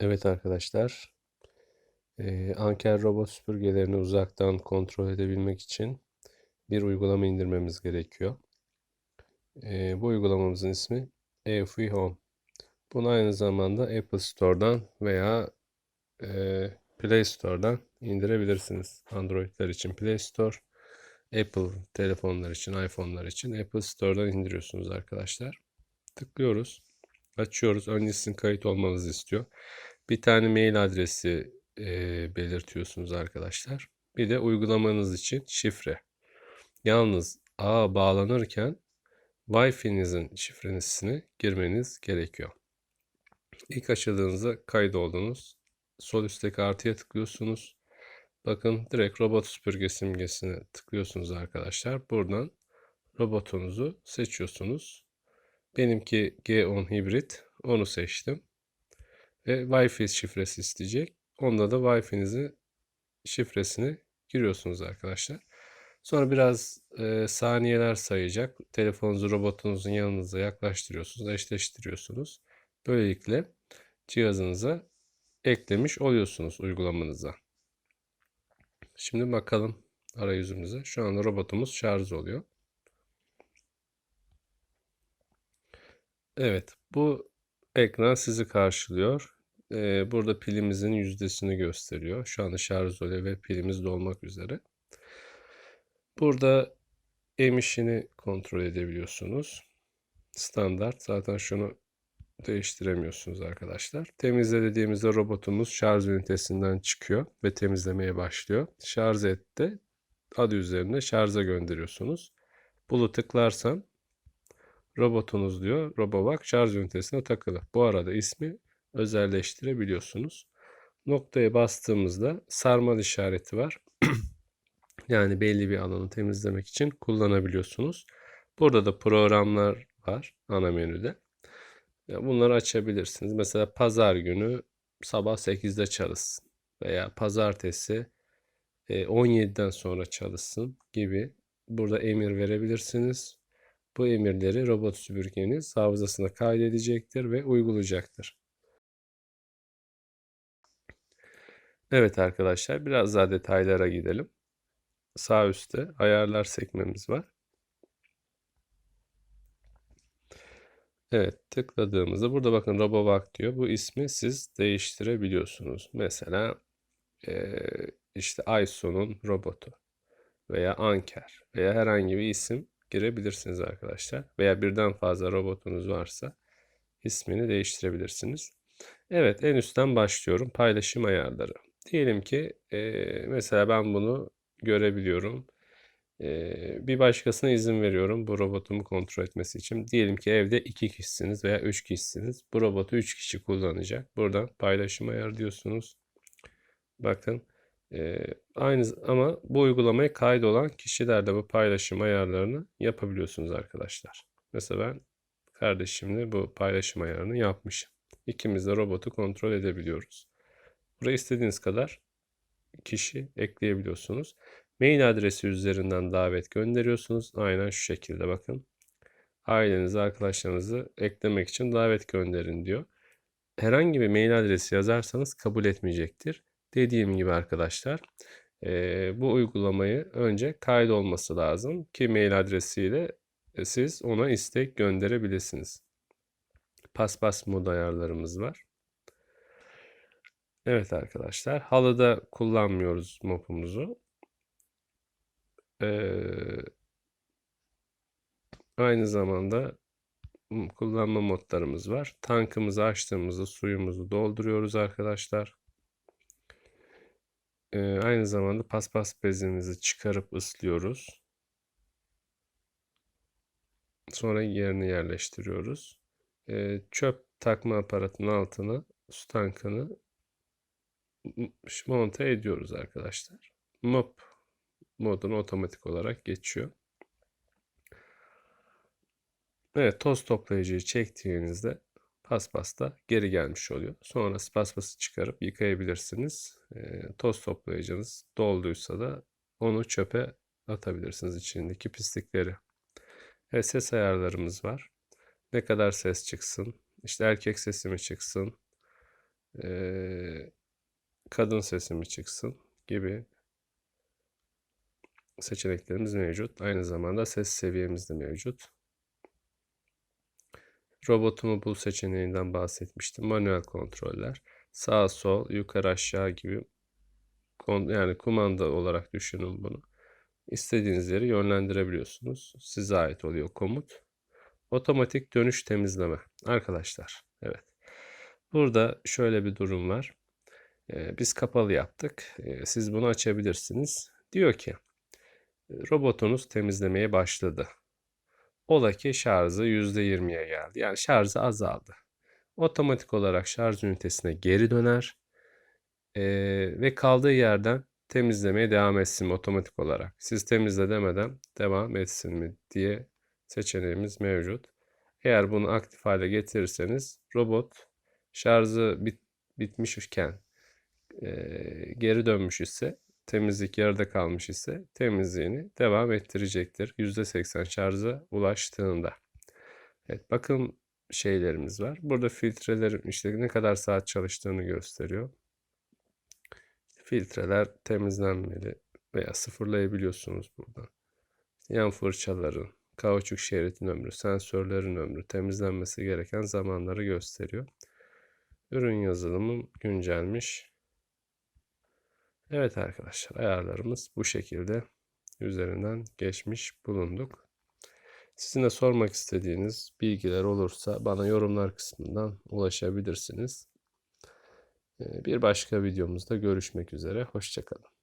Evet arkadaşlar, eee, Anker robot süpürgelerini uzaktan kontrol edebilmek için bir uygulama indirmemiz gerekiyor. Eee, bu uygulamamızın ismi EFI Home. Bunu aynı zamanda Apple Store'dan veya eee, Play Store'dan indirebilirsiniz. Android'ler için Play Store, Apple telefonlar için, iPhone'lar için Apple Store'dan indiriyorsunuz arkadaşlar. Tıklıyoruz, açıyoruz. Öncesinin kayıt olmanızı istiyor. Bir tane mail adresi e, belirtiyorsunuz arkadaşlar. Bir de uygulamanız için şifre. Yalnız ağa bağlanırken Wi-Fi'nizin şifresini girmeniz gerekiyor. İlk açıldığınızda kaydoldunuz. Sol üstteki artıya tıklıyorsunuz. Bakın direkt robot süpürge simgesine tıklıyorsunuz arkadaşlar. Buradan robotunuzu seçiyorsunuz. Benimki G10 hibrit. Onu seçtim. Ve Wi-Fi şifresi isteyecek. Onda da Wi-Fi'nizi şifresini giriyorsunuz arkadaşlar. Sonra biraz e, saniyeler sayacak. Telefonunuzu robotunuzun yanınıza yaklaştırıyorsunuz, eşleştiriyorsunuz. Böylelikle cihazınıza eklemiş oluyorsunuz uygulamanıza. Şimdi bakalım arayüzümüze. Şu anda robotumuz şarj oluyor. Evet, bu ekran sizi karşılıyor. Ee, burada pilimizin yüzdesini gösteriyor. Şu anda şarj oluyor ve pilimiz dolmak üzere. Burada emişini kontrol edebiliyorsunuz. Standart. Zaten şunu değiştiremiyorsunuz arkadaşlar. Temizle dediğimizde robotumuz şarj ünitesinden çıkıyor ve temizlemeye başlıyor. Şarj etti. Adı üzerinde şarja gönderiyorsunuz. Bunu tıklarsam robotunuz diyor. Robobak şarj ünitesine takılı. Bu arada ismi özelleştirebiliyorsunuz. Noktaya bastığımızda sarmal işareti var. yani belli bir alanı temizlemek için kullanabiliyorsunuz. Burada da programlar var ana menüde. Bunları açabilirsiniz. Mesela pazar günü sabah 8'de çalışsın veya pazartesi 17'den sonra çalışsın gibi burada emir verebilirsiniz. Bu emirleri robot süpürgeniz hafızasına kaydedecektir ve uygulayacaktır. Evet arkadaşlar biraz daha detaylara gidelim. Sağ üstte ayarlar sekmemiz var. Evet tıkladığımızda burada bakın RoboVac diyor. Bu ismi siz değiştirebiliyorsunuz. Mesela e, işte Aysun'un robotu veya Anker veya herhangi bir isim girebilirsiniz arkadaşlar. Veya birden fazla robotunuz varsa ismini değiştirebilirsiniz. Evet en üstten başlıyorum. Paylaşım ayarları. Diyelim ki e, mesela ben bunu görebiliyorum. E, bir başkasına izin veriyorum bu robotumu kontrol etmesi için. Diyelim ki evde iki kişisiniz veya üç kişisiniz. Bu robotu üç kişi kullanacak. Buradan paylaşım ayarı diyorsunuz. Bakın e, aynı ama bu uygulamaya kaydolan kişilerle bu paylaşım ayarlarını yapabiliyorsunuz arkadaşlar. Mesela ben kardeşimle bu paylaşım ayarını yapmışım. İkimiz de robotu kontrol edebiliyoruz. Buraya istediğiniz kadar kişi ekleyebiliyorsunuz. Mail adresi üzerinden davet gönderiyorsunuz. Aynen şu şekilde bakın. Ailenizi, arkadaşlarınızı eklemek için davet gönderin diyor. Herhangi bir mail adresi yazarsanız kabul etmeyecektir. Dediğim gibi arkadaşlar e, bu uygulamayı önce kaydolması lazım ki mail adresiyle siz ona istek gönderebilirsiniz. Paspas mod ayarlarımız var. Evet arkadaşlar halıda kullanmıyoruz mopumuzu. Ee, aynı zamanda kullanma modlarımız var. Tankımızı açtığımızda suyumuzu dolduruyoruz arkadaşlar. Ee, aynı zamanda paspas bezimizi çıkarıp ıslıyoruz. Sonra yerine yerleştiriyoruz. Ee, çöp takma aparatının altına su tankını monte ediyoruz arkadaşlar. Mop moduna otomatik olarak geçiyor. Evet toz toplayıcıyı çektiğinizde paspas da geri gelmiş oluyor. Sonra paspası çıkarıp yıkayabilirsiniz. Toz toplayıcınız dolduysa da onu çöpe atabilirsiniz içindeki pislikleri. Evet ses ayarlarımız var. Ne kadar ses çıksın, işte erkek sesi mi çıksın, kadın sesi mi çıksın gibi seçeneklerimiz mevcut. Aynı zamanda ses seviyemiz de mevcut. Robotumu bul seçeneğinden bahsetmiştim. Manuel kontroller. Sağ sol, yukarı aşağı gibi yani kumanda olarak düşünün bunu. İstediğiniz yeri yönlendirebiliyorsunuz. Size ait oluyor komut. Otomatik dönüş temizleme. Arkadaşlar, evet. Burada şöyle bir durum var. Ee, biz kapalı yaptık. Ee, siz bunu açabilirsiniz. Diyor ki robotunuz temizlemeye başladı. Ola ki şarjı %20'ye geldi. Yani şarjı azaldı. Otomatik olarak şarj ünitesine geri döner. Ee, ve kaldığı yerden temizlemeye devam etsin mi otomatik olarak. Siz temizle demeden devam etsin mi diye seçeneğimiz mevcut. Eğer bunu aktif hale getirirseniz robot şarjı bit, bitmişken e, geri dönmüş ise temizlik yarıda kalmış ise temizliğini devam ettirecektir. %80 şarja ulaştığında. Evet bakın şeylerimiz var. Burada filtrelerin işte ne kadar saat çalıştığını gösteriyor. Filtreler temizlenmeli veya sıfırlayabiliyorsunuz burada. Yan fırçaların, kauçuk şeritin ömrü, sensörlerin ömrü, temizlenmesi gereken zamanları gösteriyor. Ürün yazılımı güncelmiş. Evet arkadaşlar ayarlarımız bu şekilde üzerinden geçmiş bulunduk. Sizin de sormak istediğiniz bilgiler olursa bana yorumlar kısmından ulaşabilirsiniz. Ee, Bir başka videomuzda görüşmek üzere. Hoşçakalın.